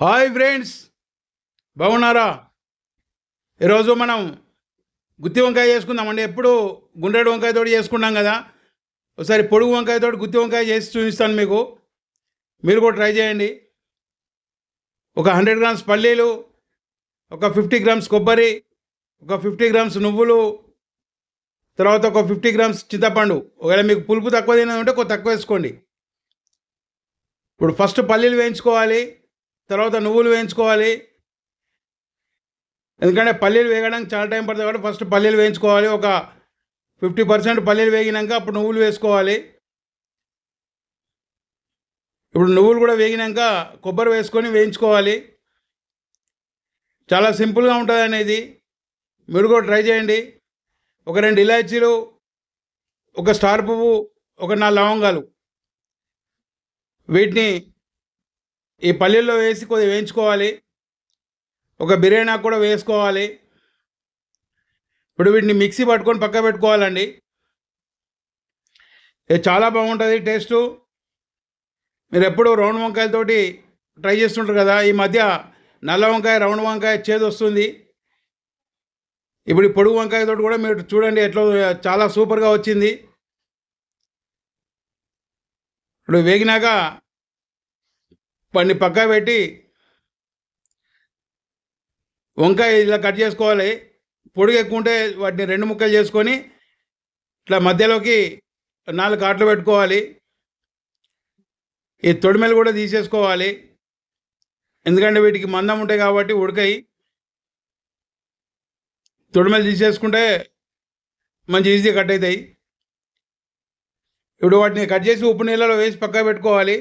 Hi friends బాగున్నారా? ఈరోజు మనం గుత్తి వంకాయ చేసుకుందామండి. ఎప్పుడు గుండ్రడి వంకాయతోటి చేసుకున్నాం కదా. ఒకసారి పొడుగు వంకాయతోటి గుత్తి వంకాయ చేసి చూపిస్తాను మీకు. మీరు కూడా ట్రై చేయండి. ఒక హండ్రెడ్ గ్రామ్స్ పల్లీలు ఒక ఫిఫ్టీ గ్రామ్స్ కొబ్బరి ఒక ఫిఫ్టీ గ్రామ్స్ నువ్వులు తర్వాత ఒక ఫిఫ్టీ గ్రామ్స్ చింతపండు. ఒకవేళ మీకు పులుపు తక్కువ తినదంటే కొంత తక్కువ వేసుకోండి. ఇప్పుడు ఫస్ట్ పల్లీలు వేయించుకోవాలి. తర్వాత నువ్వులు వేయించుకోవాలి. ఎందుకంటే పల్లీలు వేయడానికి చాలా టైం పడుతుంది కాబట్టి ఫస్ట్ పల్లీలు వేయించుకోవాలి. ఒక ఫిఫ్టీ పర్సెంట్ పల్లీలు వేగినాక అప్పుడు నువ్వులు వేసుకోవాలి. ఇప్పుడు నువ్వులు కూడా వేగినాక కొబ్బరి వేసుకొని వేయించుకోవాలి. చాలా సింపుల్గా ఉంటుంది అనేది మీరు కూడా ట్రై చేయండి. ఒక రెండు ఇలాచీలు ఒక స్టార్ పువ్వు ఒక నాలుగు లవంగాలు. వీటిని ఈ పల్లీల్లో వేసి కొద్దిగా వేయించుకోవాలి. ఒక బిర్యానీ ఆకు కూడా వేసుకోవాలి. ఇప్పుడు వీటిని మిక్సీ పట్టుకొని పక్క పెట్టుకోవాలండి. ఇది చాలా బాగుంటుంది టేస్టు. మీరు ఎప్పుడు రౌండ్ వంకాయలతోటి ట్రై చేస్తుంటారు కదా ఈ మధ్య నల్ల వంకాయ రౌండ్ వంకాయ చేదు వస్తుంది. ఇప్పుడు ఈ పొడుగు వంకాయతో కూడా మీరు చూడండి ఎట్లా చాలా సూపర్గా వచ్చింది. ఇప్పుడు వేగినాక వాడిని పక్క పెట్టి వంకాయ ఇలా కట్ చేసుకోవాలి. పొడుగు ఎక్కువ ఉంటే వాటిని రెండు ముక్కలు చేసుకొని ఇట్లా మధ్యలోకి నాలుగు కాట్లు పెట్టుకోవాలి. ఈ తొడిమెలు కూడా తీసేసుకోవాలి. ఎందుకంటే వీటికి మందం ఉంటాయి కాబట్టి ఉడకాయి. తొడిమెలు తీసేసుకుంటే మంచి ఈజీగా కట్ అవుతాయి. ఇప్పుడు వాటిని కట్ చేసి ఉప్పు నీళ్ళలో వేసి పక్క పెట్టుకోవాలి.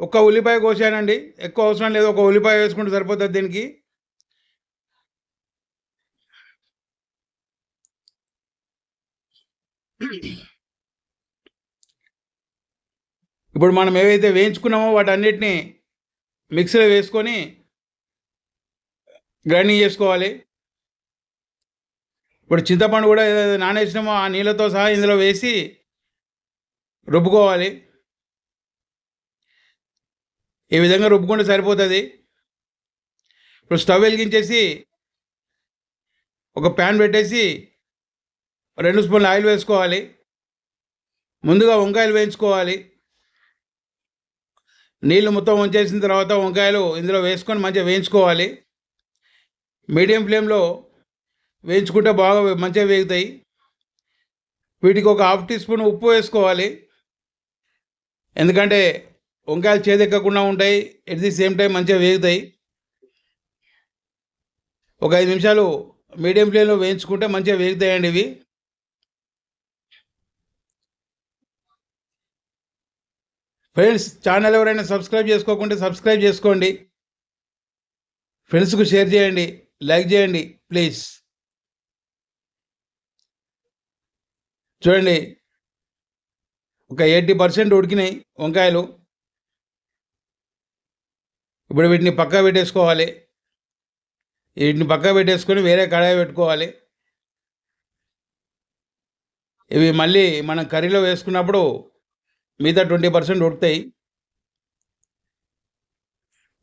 ఒక్క ఉల్లిపాయ కోసానండి. ఎక్కువ అవసరం లేదు. ఒక ఉల్లిపాయ వేసుకుంటే సరిపోతుంది దీనికి. ఇప్పుడు మనం ఏవైతే వేయించుకున్నామో వాటన్నిటిని మిక్సీలో వేసుకొని గ్రైండింగ్ చేసుకోవాలి. ఇప్పుడు చింతపండు కూడా ఏదైతే నానేసినామో ఆ నీళ్ళతో సహా ఇందులో వేసి రుబ్బుకోవాలి. ఈ విధంగా రుబ్బుకుంటే సరిపోతుంది? ఇప్పుడు స్టవ్ వెలిగించేసి ఒక ప్యాన్ పెట్టేసి రెండు స్పూన్లు ఆయిల్ వేసుకోవాలి. ముందుగా వంకాయలు వేయించుకోవాలి. నీళ్ళు మొత్తం వంచేసిన తర్వాత వంకాయలు ఇందులో వేసుకొని మంచిగా వేయించుకోవాలి. మీడియం ఫ్లేమ్లో వేయించుకుంటే బాగా మంచిగా వేగుతాయి. వీటికి ఒక హాఫ్ టీ స్పూన్ ఉప్పు వేసుకోవాలి. ఎందుకంటే వంకాయలు చేదెక్కకుండా ఉంటాయి ఎట్ ది సేమ్ టైం మంచిగా వేగుతాయి. ఒక ఐదు నిమిషాలు మీడియం ఫ్లేమ్లో వేయించుకుంటే మంచిగా వేగుతాయండి ఇవి. ఫ్రెండ్స్ ఛానల్ ఎవరైనా సబ్స్క్రైబ్ చేసుకోకుంటే సబ్స్క్రైబ్ చేసుకోండి. ఫ్రెండ్స్కు షేర్ చేయండి లైక్ చేయండి ప్లీజ్ చూడండి ఒక ఎయిటీ పర్సెంట్ ఉడికినాయి వంకాయలు. ఇప్పుడు వీటిని పక్కా పెట్టేసుకోవాలి. వీటిని పక్కా పెట్టేసుకొని వేరే కడాయి పెట్టుకోవాలి. ఇవి మళ్ళీ మనం కర్రీలో వేసుకున్నప్పుడు మిగతా ట్వంటీ పర్సెంట్ ఉడతాయి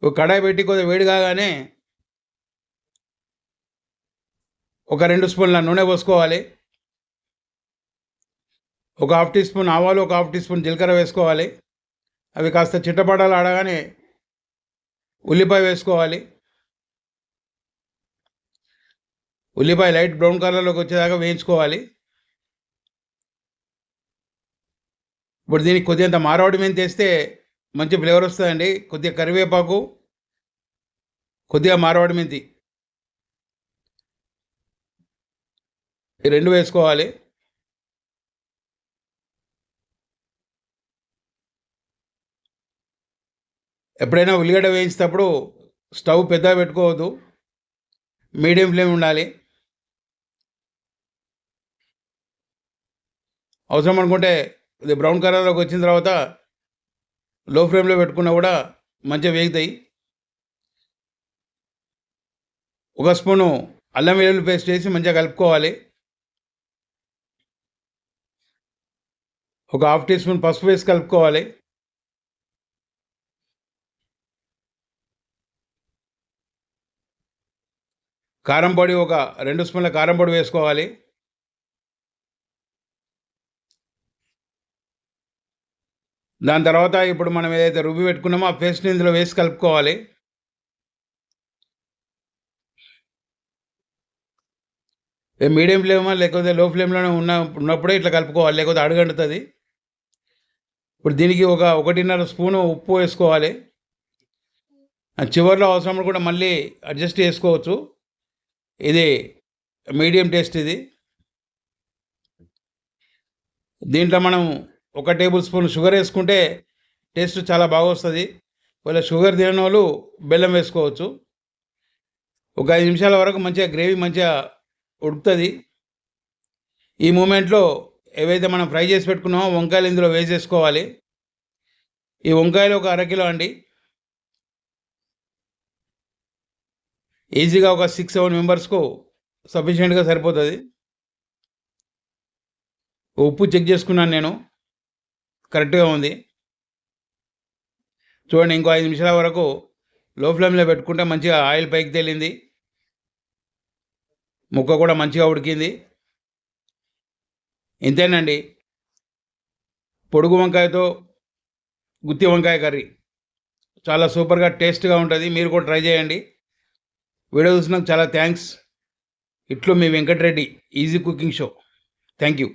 ఒక కడాయి పెట్టి కొద్దిగా వేడి కాగానే ఒక రెండు స్పూన్ల నూనె పోసుకోవాలి. ఒక హాఫ్ టీ స్పూన్ ఆవాలు ఒక హాఫ్ టీ స్పూన్ జీలకర్ర వేసుకోవాలి. అవి కాస్త చిట్టపడాలు ఆడగానే ఉల్లిపాయ వేసుకోవాలి. ఉల్లిపాయ లైట్ బ్రౌన్ కలర్లోకి వచ్చేదాకా వేయించుకోవాలి. ఇప్పుడు దీనికి కొద్దిగంత మారవాడి మీద తెస్తే మంచి ఫ్లేవర్ వస్తుందండి. కొద్దిగా కరివేపాకు కొద్దిగా మారవాడి మెంతి. ఈ రెండు వేసుకోవాలి. ఎప్పుడైనా ఉల్లిగడ్డ వేయించేటప్పుడు స్టవ్ పెద్దగా పెట్టుకోవద్దు. మీడియం ఫ్లేమ్ ఉండాలి. అవసరం అనుకుంటే ఇది బ్రౌన్ కలర్లోకి వచ్చిన తర్వాత లో ఫ్లేమ్లో పెట్టుకున్నా కూడా మంచిగా వేగుతాయి. ఒక స్పూను అల్లం వెల్లుల్లి పేస్ట్ వేసి మంచిగా కలుపుకోవాలి. ఒక హాఫ్ టీ స్పూన్ పసుపు వేసి కలుపుకోవాలి. కారం పొడి ఒక రెండు స్పూన్ల కారం పొడి వేసుకోవాలి. దాని తర్వాత ఇప్పుడు మనం ఏదైతే రుబ్బి పెట్టుకున్నామో ఆ పేస్ట్ని ఇందులో వేసి కలుపుకోవాలి. మీడియం ఫ్లేమా లేకపోతే లో ఫ్లేమ్లోనే ఉన్న ఉన్నప్పుడే ఇట్లా కలుపుకోవాలి లేకపోతే అడుగంటుతుంది. ఇప్పుడు దీనికి ఒక ఒకటిన్నర స్పూను ఉప్పు వేసుకోవాలి. చివరిలో అవసరం కూడా మళ్ళీ అడ్జస్ట్ చేసుకోవచ్చు. ఇది మీడియం టేస్ట్ ఇది. దీంట్లో మనం ఒక టేబుల్ స్పూన్ షుగర్ వేసుకుంటే టేస్ట్ చాలా బాగా వస్తుంది. ఒకవేళ షుగర్ తినని వాళ్ళు బెల్లం వేసుకోవచ్చు. ఒక ఐదు నిమిషాల వరకు మంచిగా గ్రేవీ మంచిగా ఉడుకుతుంది. ఈ మూమెంట్లో ఏవైతే మనం ఫ్రై చేసి పెట్టుకున్నామో వంకాయలు ఇందులో వేసేసుకోవాలి. ఈ వంకాయలు ఒక అరకిలో అండి. ఈజీగా ఒక సిక్స్ సెవెన్ మెంబర్స్కు సఫిషియెంట్గా సరిపోతుంది. ఉప్పు చెక్ చేసుకున్నాను నేను. కరెక్ట్గా ఉంది. చూడండి ఇంకో ఐదు నిమిషాల వరకు లో ఫ్లేమ్లో పెట్టుకుంటే మంచిగా ఆయిల్ పైకి తేలింది. ముక్క కూడా మంచిగా ఉడికింది. ఇంతేనండి. పొడుగు వంకాయతో గుత్తి వంకాయ కర్రీ. చాలా సూపర్గా టేస్ట్గా ఉంటుంది. మీరు కూడా ట్రై చేయండి. వీడియో చూసినందుకు చాలా థ్యాంక్స్ ఇట్లో మీ Venkatareddy easy cooking show thank you